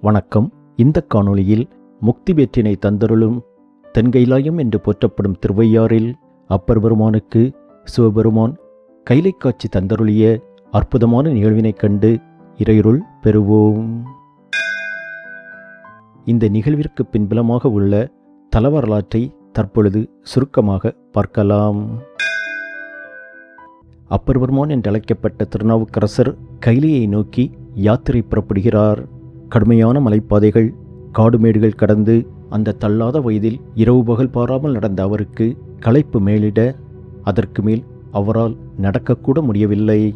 வணக்கம். இந்த காணொளியில் முக்தி வெற்றினை தந்தருளும் தென்கைலாயம் என்று போற்றப்படும் திருவையாறில் அப்பர் பெருமானுக்கு சிவபெருமான் கைலை காட்சி தந்தருளிய அற்புதமான நிகழ்வினைக் கண்டு இறையுருள் பெறுவோம். இந்த நிகழ்விற்கு பின்புலமாக உள்ள தலவரலாற்றை தற்பொழுது சுருக்கமாக பார்க்கலாம். அப்பர்வர்மான் என்றழைக்கப்பட்ட திருநாவுக்கரசர் கைலையை நோக்கி யாத்திரை புறப்படுகிறார். கடுமையான மலைப்பாதைகள் காடுமேடுகள் கடந்து அந்த தள்ளாத வயதில் இரவு பகல் பாராமல் நடந்த அவருக்கு களைப்பு மேலிட அதற்கு மேல் அவரால் நடக்கக்கூட முடியவில்லை.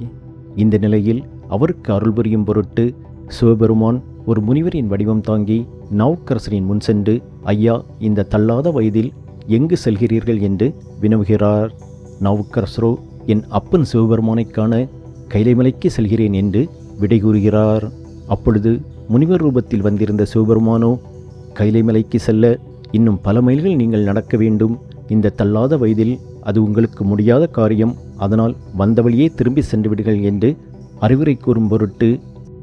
இந்த நிலையில் அவருக்கு அருள் புரியும் பொருட்டு சிவபெருமான் ஒரு முனிவரின் வடிவம் தாங்கி நாவுக்கரசரின் முன் சென்று ஐயா இந்த தள்ளாத வயதில் எங்கு செல்கிறீர்கள் என்று வினவுகிறார். நாவுக்கரசரோ என் அப்பன் சிவபெருமானைக்கான கைலைமலைக்கு செல்கிறேன் என்று விடை கூறுகிறார் அப்பொழுது முனிவர் ரூபத்தில் வந்திருந்த சிவபெருமானோ கைலைமலைக்கு செல்ல இன்னும் பல மைல்கள் நீங்கள் நடக்க வேண்டும். இந்த தள்ளாத வயதில் அது உங்களுக்கு முடியாத காரியம். அதனால் வந்த வழியே திரும்பி சென்று விடுங்கள் என்று அறிவுரை கூறும் பொருட்டு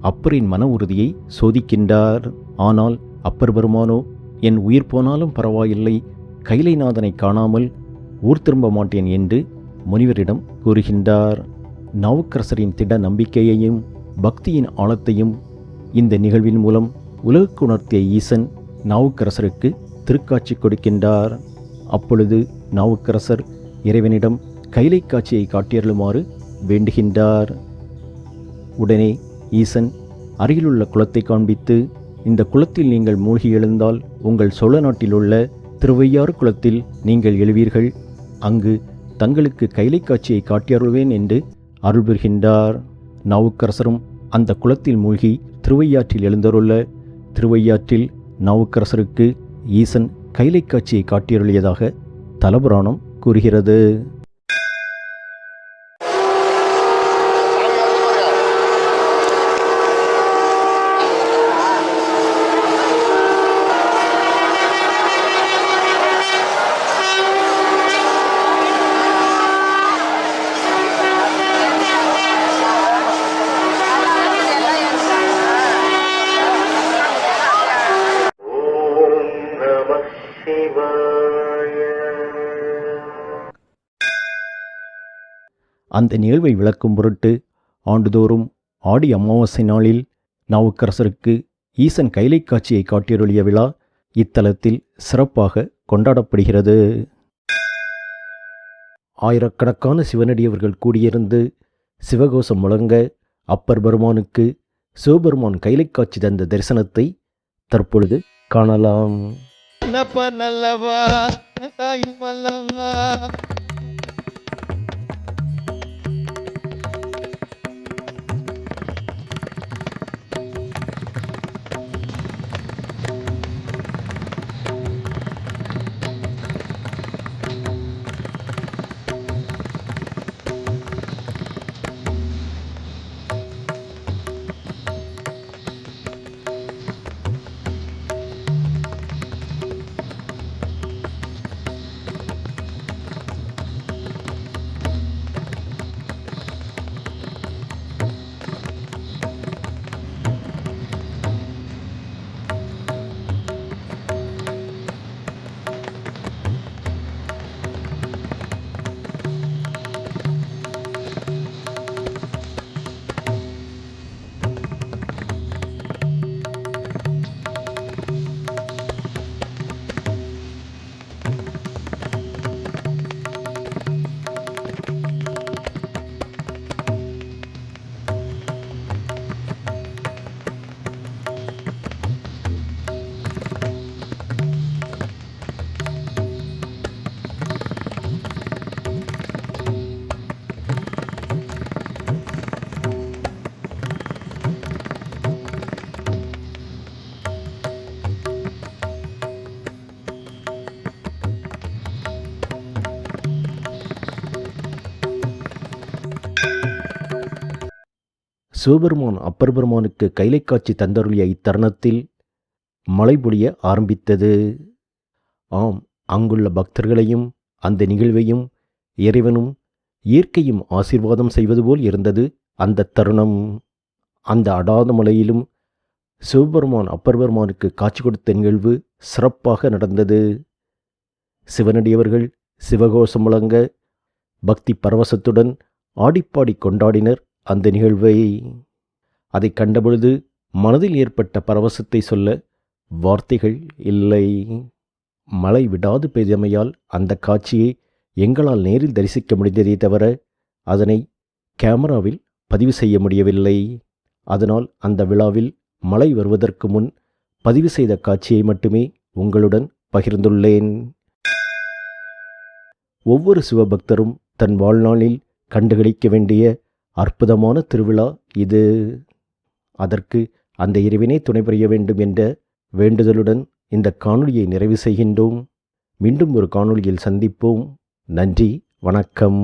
அப்பரின் மன உறுதியை சோதிக்கின்றார். ஆனால் அப்பர் பெருமானோ என் உயிர் போனாலும் பரவாயில்லை கைலைநாதனை காணாமல் ஊர் திரும்ப மாட்டேன் என்று முனிவரிடம் கூறுகின்றார். நாவுக்கரசரின் திட நம்பிக்கையையும் பக்தியின் ஆழத்தையும் இந்த நிகழ்வின் மூலம் உலகுக்கு உணர்த்திய ஈசன் நாவுக்கரசருக்கு திருக்காட்சி கொடுக்கின்றார். அப்பொழுது நாவுக்கரசர் இறைவனிடம் கைலை காட்சியை காட்டியருளுமாறு வேண்டுகின்றார். உடனே ஈசன் அருகிலுள்ள குளத்தை காண்பித்து இந்த குளத்தில் நீங்கள் மூழ்கி எழுந்தால் உங்கள் சோழ நாட்டிலுள்ள திருவையாறு குளத்தில் நீங்கள் எழுவீர்கள். அங்கு தங்களுக்கு கைலை காட்சியை காட்டியருள்வேன் என்று அருள்புரிகின்றார். நாவுக்கரசரும் அந்த குளத்தில் மூழ்கி திருவையாற்றில் எழுந்தருள்ள திருவையாற்றில் நாவுக்கரசருக்கு ஈசன் கைலை காட்சியை காட்டியருளியதாக தலபுராணம் கூறுகிறது. அந்த நிகழ்வை விளக்கும் பொருட்டு ஆண்டுதோறும் ஆடி அமாவாசை நாளில் நாவுக்கரசருக்கு ஈசன் கைலை காட்சியை காட்டியருளிய விழா இத்தலத்தில் சிறப்பாக கொண்டாடப்படுகிறது. ஆயிரக்கணக்கான சிவனடியவர்கள் கூடியிருந்து சிவகோஷம் முழங்க அப்பர் பெருமானுக்கு சிவபெருமான் கைலை காட்சி தந்த தரிசனத்தை தற்பொழுது காணலாம். நப்ப நல்லவா தாய் மல்லவா சிவபெருமான் அப்பர் பெருமானுக்கு கைலை காட்சி தந்தருளிய இத்தருணத்தில் மழை பொழிய ஆரம்பித்தது. ஆம் அங்குள்ள பக்தர்களையும் அந்த நிகழ்வையும் இறைவனும் இயற்கையும் ஆசீர்வாதம் செய்வது போல் இருந்தது அந்த தருணம். அந்த அடாத மலையிலும் சிவபெருமான் அப்பர் பெருமானுக்கு காட்சி கொடுத்த நிகழ்வு சிறப்பாக நடந்தது. சிவனடியவர்கள் சிவகோஷம் முழங்க பக்தி பரவசத்துடன் ஆடிப்பாடி கொண்டாடினர். அந்த நிகழ்வை அதை கண்டபொழுது மனதில் ஏற்பட்ட பரவசத்தை சொல்ல வார்த்தைகள் இல்லை. மழை விடாது பெய்தமையால் அந்த காட்சியை எங்களால் நேரில் தரிசிக்க முடிந்ததே தவிர அதனை கேமராவில் பதிவு செய்ய முடியவில்லை. அதனால் அந்த விழாவில் மழை வருவதற்கு முன் பதிவு செய்த காட்சியை மட்டுமே உங்களுடன் பகிர்ந்துள்ளேன். ஒவ்வொரு சிவபக்தரும் தன் வாழ்நாளில் கண்டுகளிக்க வேண்டிய அற்புதமான திருவிழா இது. அதற்கு அந்த இறைவனை துணை புரிய வேண்டும் என்ற வேண்டுதலுடன் இந்த காணொளியை நிறைவு செய்கின்றோம். மீண்டும் ஒரு காணொளியில் சந்திப்போம். நன்றி வணக்கம்.